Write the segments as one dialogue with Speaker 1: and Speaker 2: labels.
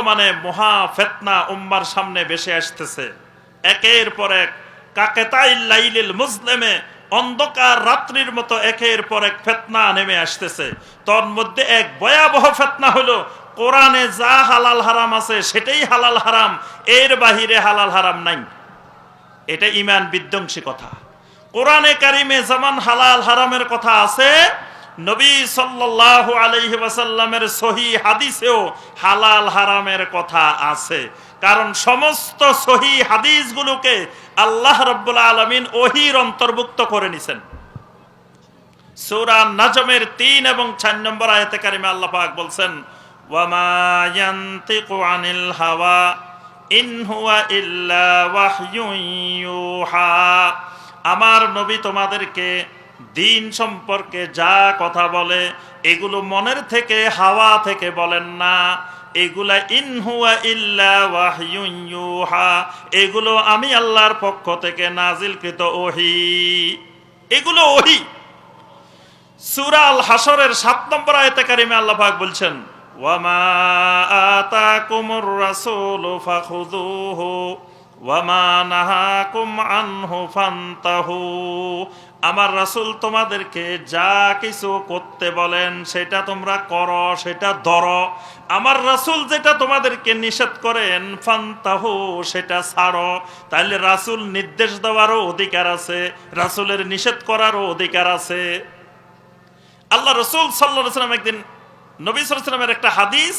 Speaker 1: বর্তমানে মহা ফেতনা উম্মার সামনে বেশি আসতেছে। একের পর এক কাকেতাই লাইলিল মুসলিমে অন্ধকার রাত্রির মতো একের পর এক ফেতনা নেমে আসতেছে। তোর মধ্যে এক ভয়াবহ ফেতনা হলো, কোরআনে যা হালাল হারাম আছে সেটাই হালাল হারাম, এর বাহিরে হালাল হারাম নাই। এটা ইমান বিধ্বংসী কথা। কোরআনে কারিমে যেমন হালাল হারামের কথা আছে নবী সাল্লাল্লাহু আলাইহি ওয়াসাল্লামের সহি হাদিসেও হালাল হারামের কথা আছে। কারণ সমস্ত সহি হাদিসগুলোকে আল্লাহ রাব্বুল আলমিন ওহির অন্তর্ভুক্ত করে নিছেন। সূরা নাজমের 3 এবং 4 নম্বর আয়াতে কারিমে আল্লাহ পাক বলছেন হাওয়া ইন হুয়া ইল্লা আমার নবী তোমাদেরকে দিন সম্পর্কে যা কথা বলে, এগুলো মনের থেকে, হাওয়া থেকে বলেন না। এগুলা ইনহুয়া ইল্লা ওয়াহয়ুন ইউহা। এগুলো আমি আল্লাহর পক্ষ থেকে নাজিলকৃত ওহি। এগুলো ওহি। সূরা আল হাসরের সাত নম্বর আয়তে কারিমে আল্লাহ পাক বলছেন ওয়ামা আতাকুমুর রাসূলু ফাখুযুহু। আমার রাসূল তোমাদেরকে যা কিছু করতে বলেন, সেটা তোমরা করো, সেটা ধরো। আমার রাসূল যেটা তোমাদেরকে নিষেধ করেন, ফান্তাহু সেটা ছাড়ো। তাহলে রাসূল নির্দেশ দেওয়ারও অধিকার আছে, রাসূলের নিষেধ করারও অধিকার আছে। আল্লাহ রসুল সাল্লাহ সাল্লাম একদিন নবী সাল্লামের একটা হাদিস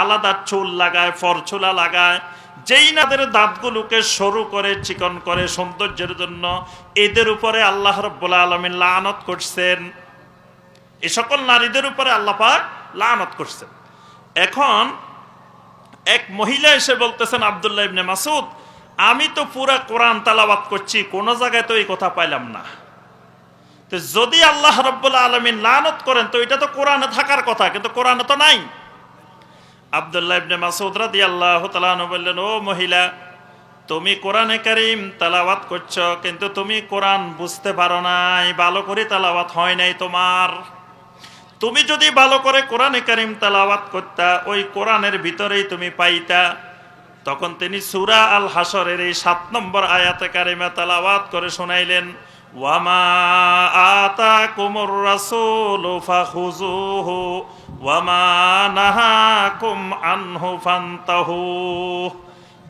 Speaker 1: আলাদা চুল লাগায়, ফরচুলা লাগায়। যেই নাদের দাঁতগুলোকে সরু করে, চিকন করে সৌন্দর্যের জন্য এদের উপরে আল্লাহ রব্বুল আলমিন লানত করছেন। এ সকল নারীদের উপরে আল্লাহ পাক লানত করছেন। এখন এক মহিলা এসে বলতেছেন, আবদুল্লাহ ইবনে মাসুদ আমি তো পুরা কোরআন তালাবাত করছি, কোনো জায়গায় তো এই কথা পাইলাম না। তো যদি আল্লাহ রব্বুল আলমিন লানত করেন, তো এটা তো কোরআনে থাকার কথা, কিন্তু কোরআনে তো নাই। আবদুল্লাহ ইবনে মাসুদ রাদিয়াল্লাহু তাআলা বললেন, ও মহিলা, তুমি কোরআনে কারীম তেলাওয়াত করছ, কিন্তু তুমি কোরআন বুঝতে পারো নাই, ভালো করে তেলাওয়াত হয় নাই তোমার। তুমি যদি ভালো করে কোরআনে কারীম তেলাওয়াত করতা, ওই কোরআনের ভিতরেই তুমি পাইতা। তখন তিনি সূরা আল হাসরের এই সাত নম্বর আয়াতে কারিমা তেলাওয়াত করে শোনাইলেন ওয়ামা আতা আতাকুমুর রাসূলু ফাখুযুহু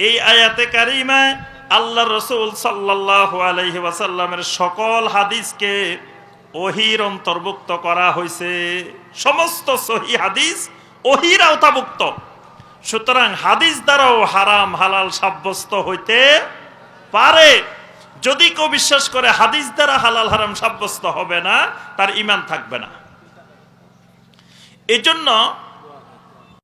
Speaker 1: এই আয়াতে কারিমায় আল্লাহ রসুল আলাইহি ওয়াসাল্লামের সকল হাদিসকে ওহির অন্তর্ভুক্ত করা হয়েছে সমস্ত সহি হাদিস ওহির আওতাভুক্ত। সুতরাং হাদিস দ্বারাও হারাম, হালাল সাব্যস্ত হইতে পারে। যদি কেউ বিশ্বাস করে হাদিস দ্বারা হালাল, হারাম সাব্যস্ত হবে না, তার ইমান থাকবে না। এজন্য